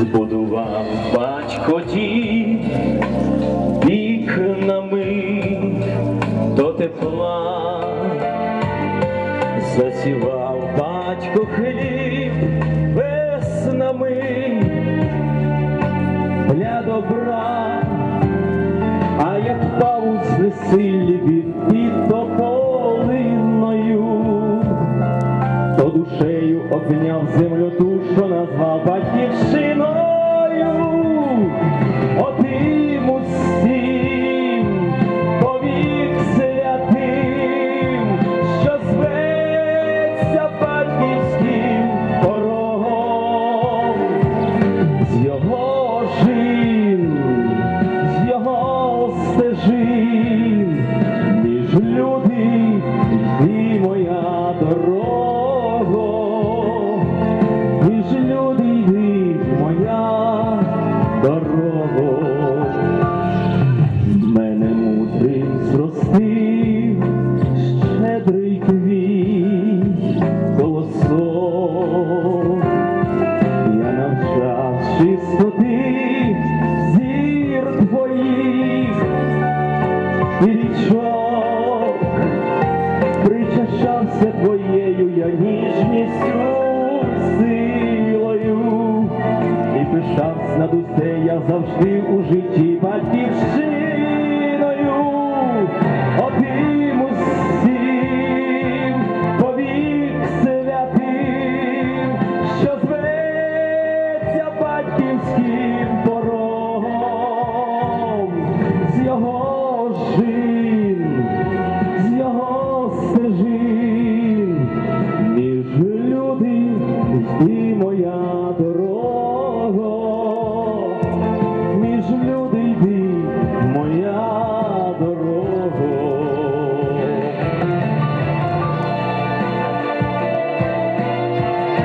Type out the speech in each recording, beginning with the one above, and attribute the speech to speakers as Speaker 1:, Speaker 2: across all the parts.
Speaker 1: збудував батько дім вікнами до тепла, засівав батько хліб веснами. Для добра, а як впав у знесиллі обняв землю ту, що назвав батьківщиною. Отим усім повік святим, що зветься батьківським порогом з його жин, з його стежин, між люди і причащався твоєю я ніжністю силою, і пишався над усе я завжди у житті батьківщиною,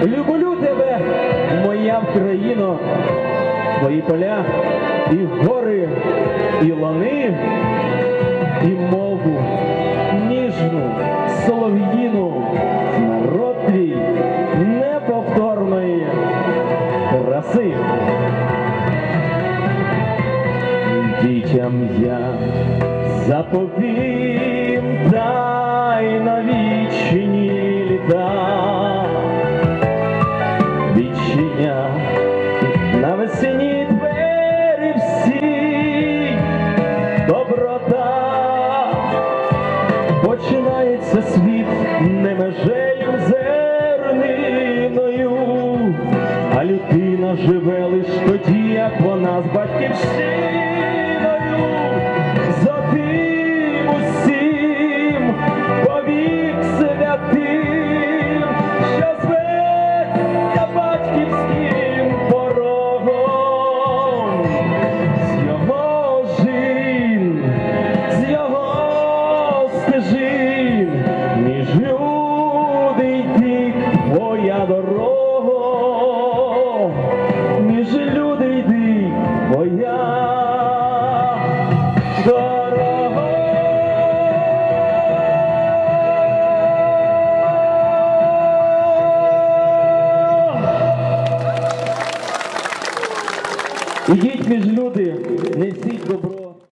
Speaker 1: Люблю тебе, моя Україно, твої поля, і гори, і лани, і мову, ніжну, солов'їну, народ твій неповторної краси. Дітям я заповім починається світ не межею зерниною, а людина живе лиш тоді, як вона з батьківщиною. Дорога, між люди йди твоя дорога. Ідіть між люди, несіть добро.